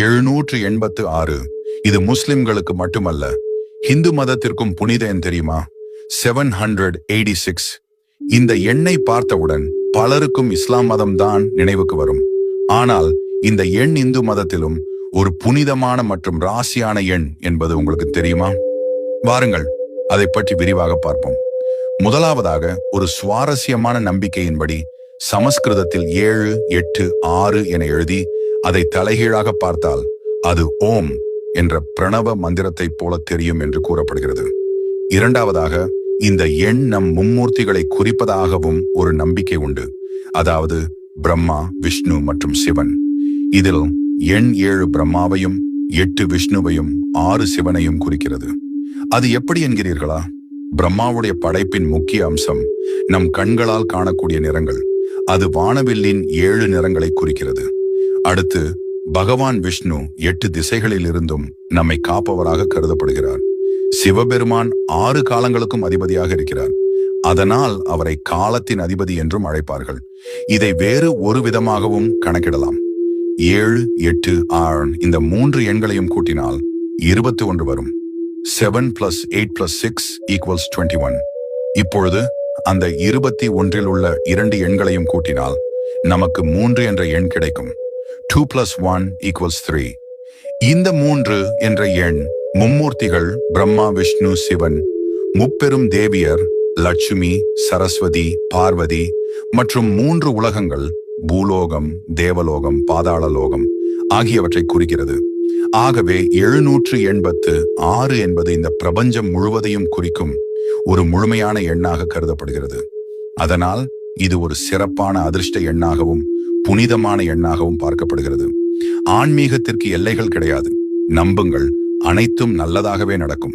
எழுநூற்று எண்பத்து ஆறு. இது முஸ்லிம்களுக்கு மட்டுமல்ல ஹிந்து மதத்திற்கும் புனித என் தெரியுமா? செவன் ஹண்ட்ரட் எயிட்டி சிக்ஸ் இந்த எண்ணை பார்த்தவுடன் பலருக்கும் இஸ்லாம் மதம் தான் நினைவுக்கு வரும். ஆனால் இந்த எண் இந்து மதத்திலும் ஒரு புனிதமான மற்றும் ராசியான எண் என்பது உங்களுக்கு தெரியுமா? வாருங்கள் அதை பற்றி விரிவாக பார்ப்போம். முதலாவதாக ஒரு சுவாரஸ்யமான நம்பிக்கையின்படி சமஸ்கிருதத்தில் ஏழு எட்டு ஆறு என எழுதி அதை தலைகீழாக பார்த்தால் அது ஓம் என்ற பிரணவ மந்திரத்தைப் போல தெரியும் என்று கூறப்படுகிறது. இரண்டாவதாக இந்த எண் நம் மும்மூர்த்திகளை குறிப்பதாகவும் ஒரு நம்பிக்கை உண்டு. அதாவது பிரம்மா விஷ்ணு மற்றும் சிவன். இதில் எண் ஏழு பிரம்மாவையும் எட்டு விஷ்ணுவையும் ஆறு சிவனையும் குறிக்கிறது. அது எப்படி என்கிறீர்களா? பிரம்மாவுடைய படைப்பின் முக்கிய அம்சம் நம் கண்களால் காணக்கூடிய நிறங்கள். அது வானவில்லின் ஏழு நிறங்களை குறிக்கிறது. அடுத்து பகவான் விஷ்ணு எட்டு திசைகளிலிருந்தும் நம்மை காப்பவராக கருதப்படுகிறார். சிவபெருமான் ஆறு காலங்களுக்கும் அதிபதியாக இருக்கிறார். அதனால் அவரை காலத்தின் அதிபதி என்றும் அழைப்பார்கள். இதை வேறு ஒரு விதமாகவும் கணக்கிடலாம். ஏழு எட்டு ஆறு இந்த மூன்று எண்களையும் கூட்டினால் இருபத்தி ஒன்று வரும். Seven plus eight plus six equals twenty one இப்பொழுது அந்த இருபத்தி ஒன்றில் உள்ள இரண்டு எண்களையும் கூட்டினால் நமக்கு மூன்று என்ற எண் கிடைக்கும். Two plus one equals three இந்த மூன்று என்ற எண் மும்மூர்த்திகள் பிரம்மா விஷ்ணு சிவன் முப்பெரும் தேவியர் லட்சுமி சரஸ்வதி பார்வதி மற்றும் மூன்று உலகங்கள் பூலோகம் தேவலோகம் பாதாளலோகம் ஆகியவற்றை குறிக்கிறது. ஆகவே எழுநூற்று எண்பத்து ஆறு என்பது இந்த பிரபஞ்சம் முழுவதையும் குறிக்கும் ஒரு முழுமையான எண்ணாக கருதப்படுகிறது. அதனால் இது ஒரு சிறப்பான அதிர்ஷ்ட எண்ணாகவும் புனிதமான எண்ணாகவும் பார்க்கப்படுகிறது. ஆன்மீகத்திற்கு எல்லைகள் கிடையாது. நம்புங்கள் அனைத்தும் நல்லதாகவே நடக்கும்.